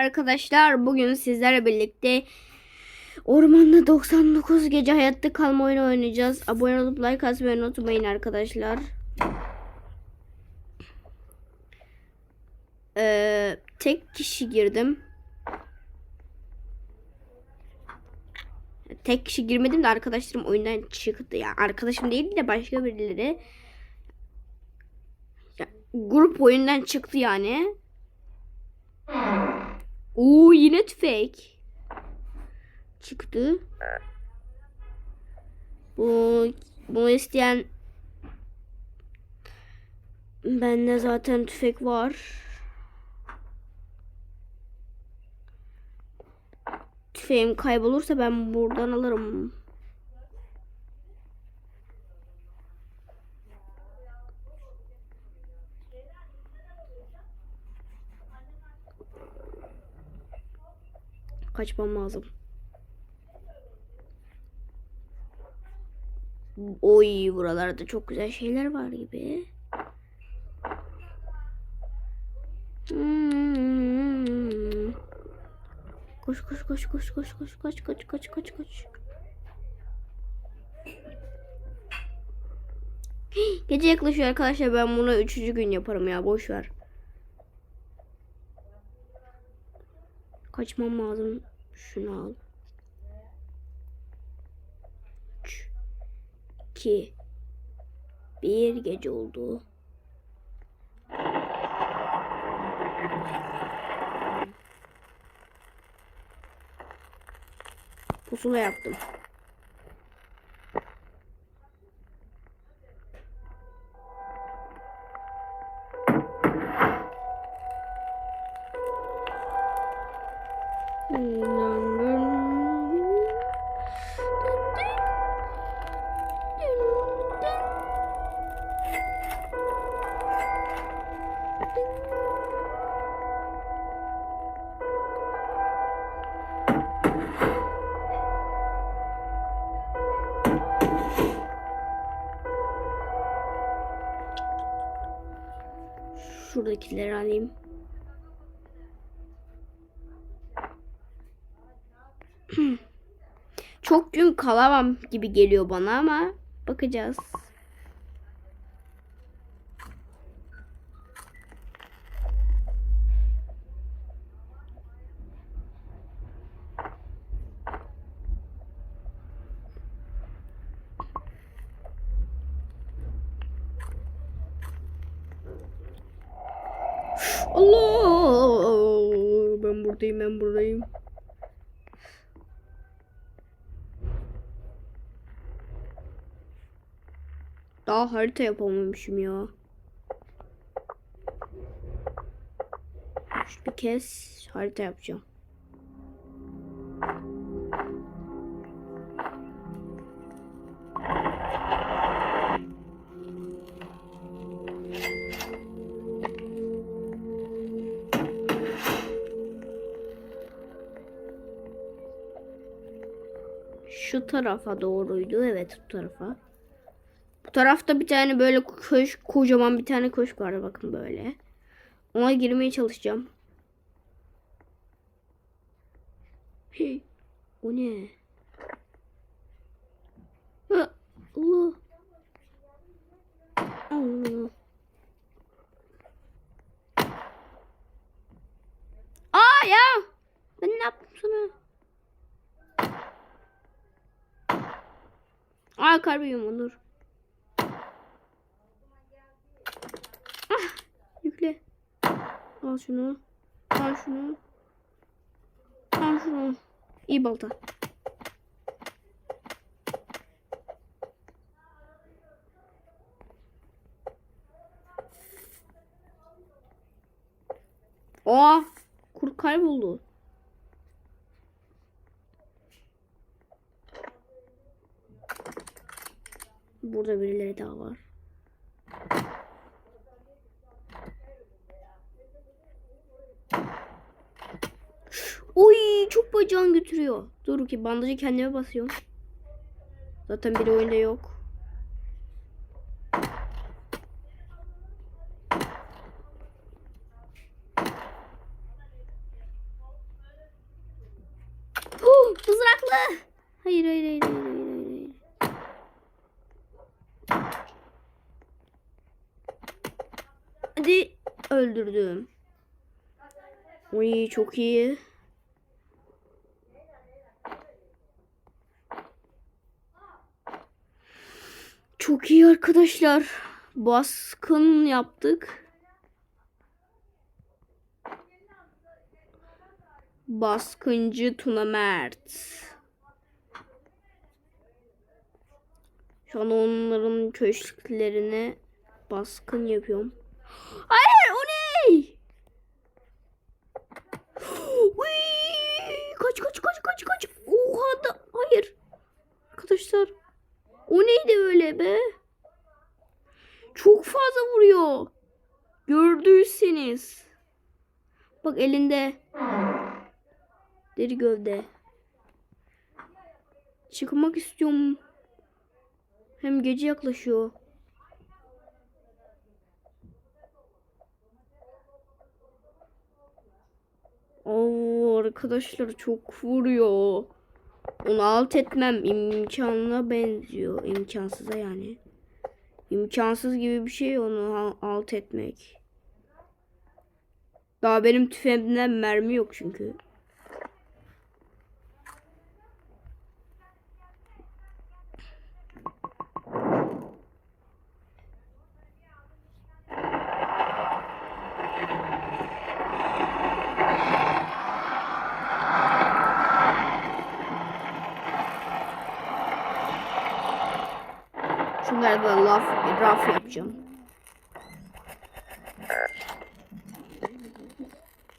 Arkadaşlar bugün sizlerle birlikte Ormanda 99 gece hayatta kalma oyunu oynayacağız. Abone olup like atmayı unutmayın arkadaşlar. Ee, tek kişi girdim. Tek kişi girmedim de arkadaşlarım oyundan çıktı. Yani arkadaşım değil de başka birileri. Ya, grup oyundan çıktı yani. Oo yine tüfek. Çıktı. Bu bunu isteyen bende zaten tüfek var. Tüfeğim kaybolursa ben buradan alırım. Kaçmam lazım. Oy buralarda çok güzel şeyler var gibi. Hmm. Koş koş koş koş koş koş koş koş koş koş koş. Gece yaklaşıyor arkadaşlar ben bunu üçüncü gün yaparım ya boş ver. Kaçmam lazım. Şunu al. 3 2 Bir gece oldu. Pusula yaptım. Şuradakileri alayım. Çok gün kalamam gibi geliyor bana ama bakacağız. Allah! Ben buradayım, ben buradayım. Daha harita yapamamışım ya. Bir kez harita yapacağım. Şu tarafa doğruydu. Evet bu tarafa. Bu tarafta bir tane böyle köşk, kocaman bir tane köşk var bakın böyle. Ona girmeye çalışacağım. Hey, o ne? Ha, Allah. Allah. Aa ya! Ben ne yaptım sana? Aa kalbim olur. Ah, yükle. Al şunu. Al şunu. Al şunu. İyi balta. Aa, kurt kayboldu. Burada birileri daha var. Oy çok bacağım götürüyor. Dur ki bandajı kendime basıyorum. Zaten biri oyunda yok. Allah. Hayır hayır hayır hayır hayır. hayır. Hadi öldürdüm. Uy çok iyi. Çok iyi arkadaşlar. Baskın yaptık. Baskıncı Tuna Mert. Şu an onların köşklerine baskın yapıyorum. Hayır o ne? Kaç kaç kaç kaç kaç. Oha da hayır. Arkadaşlar o neydi öyle be? Çok fazla vuruyor. Gördüyseniz. Bak elinde. Deri gövde. Çıkmak istiyorum. Hem gece yaklaşıyor. Oo arkadaşlar çok vuruyor. Onu alt etmem imkanına benziyor. İmkansıza yani. İmkansız gibi bir şey onu al- alt etmek. Daha benim tüfeğimden mermi yok çünkü. Şunları da laf, raf yapacağım.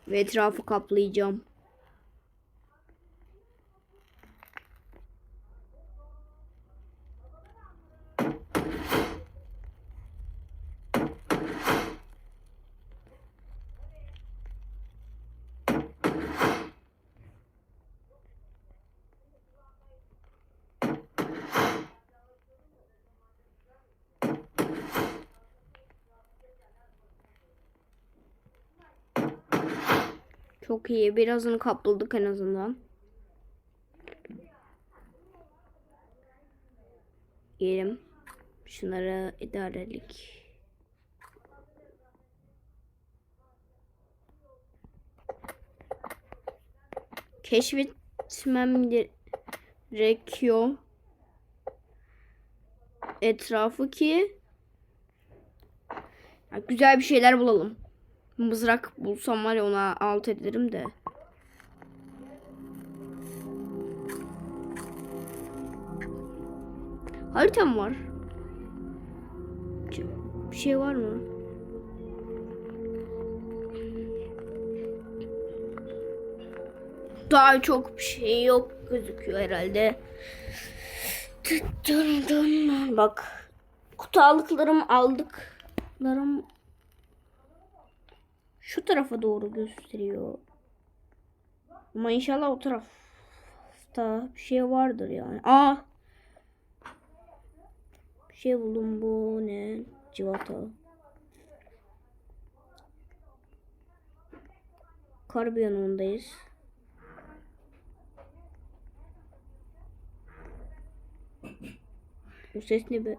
Ve etrafı kaplayacağım. Çok iyi. Birazını kapladık en azından. Yiyelim. Şunları idarelik. Keşfetmem gerekiyor. Etrafı ki güzel bir şeyler bulalım. Mızrak bulsam var ya ona alt ederim de. Haritam var. Bir şey var mı? Daha çok bir şey yok gözüküyor herhalde. Dın dın. Bak kutu aldıklarımı aldıklarım şu tarafa doğru gösteriyor. Ama inşallah o tarafta bir şey vardır yani. Aa! Bir şey buldum bu ne? Civata. Karbiyonundayız. Bu ses ne be?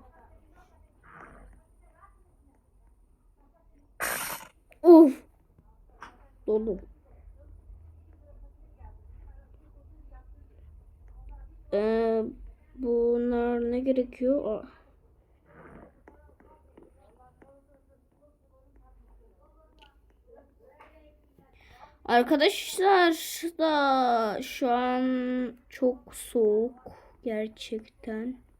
Dolu. Ee, bunlar ne gerekiyor? Aa. Arkadaşlar da şu an çok soğuk gerçekten.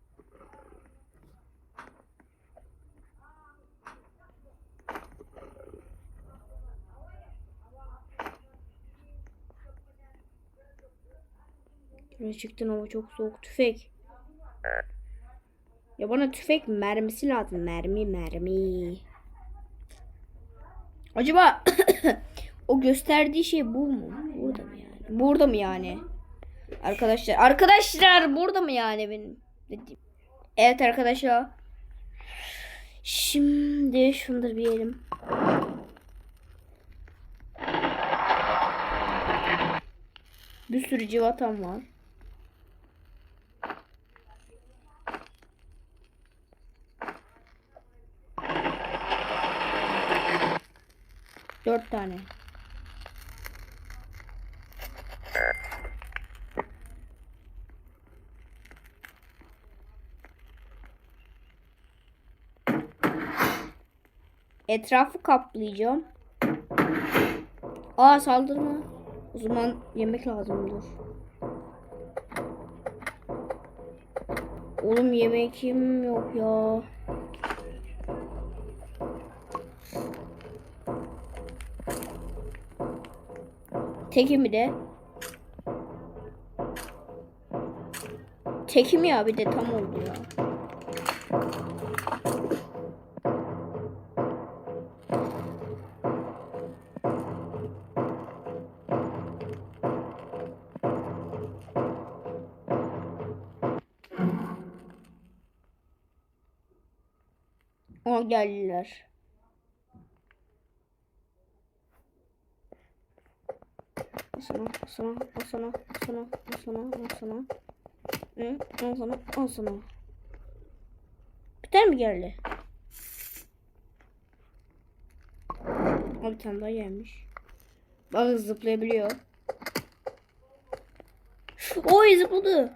Gerçekten hava çok soğuk. Tüfek. Ya bana tüfek mermisi lazım. Mermi mermi. Acaba o gösterdiği şey bu mu? Burada mı yani? Burada mı yani? Arkadaşlar. Arkadaşlar burada mı yani benim dediğim? Evet arkadaşlar. Şimdi da bir yiyelim. Bir sürü civatam var. Dört tane. Etrafı kaplayacağım. Aa saldırma. O zaman yemek lazımdır. Oğlum yemekim yok ya. Tekimi de. Tekim ya bir de tam oldu ya. O geldiler. Asana, asana, asana, asana, asana, asana. Hı, asana, asana. Bir tane mi geldi? O bir tane daha gelmiş. Bak zıplayabiliyor. Oy zıpladı.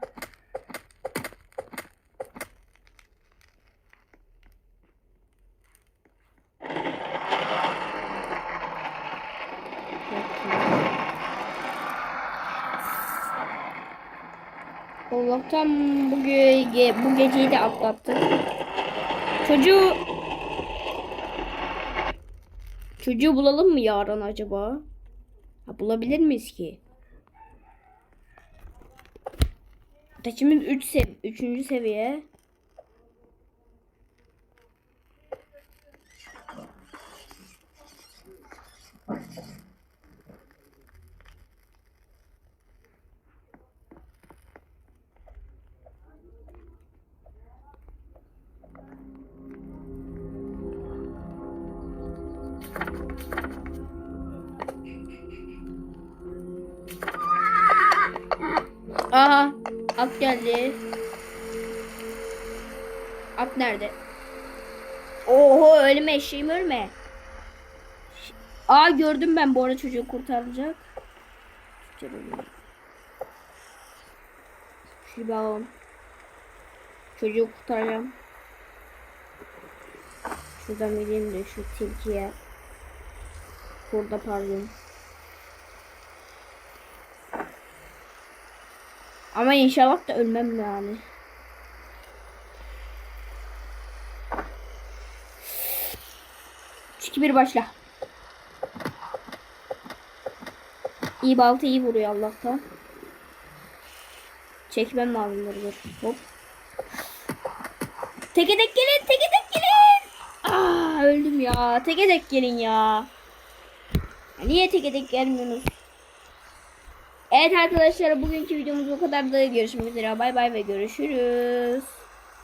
Allah'tan bu, ge bu geceyi de atlattık. Çocuğu Çocuğu bulalım mı yarın acaba? Ha, bulabilir miyiz ki? Taçımız 3 sev 3. seviye. Aha at geldi. At nerede? Oho ölme eşeğim ölme. Aa gördüm ben bu arada çocuğu kurtaracak. Şu balon. Çocuğu kurtaracağım. Şuradan gideyim de şu tilkiye. Burada pardon. Ama inşallah da ölmem yani. Üç, bir başla. İyi balta iyi vuruyor Allah'tan. Çekmem lazımdır dur. Hop. Teke tek gelin, teke tek gelin. Aa öldüm ya. Teke tek gelin ya. Niye teke tek gelmiyorsunuz? Evet arkadaşlar bugünkü videomuz bu kadar da görüşmek üzere. Bay bay ve görüşürüz.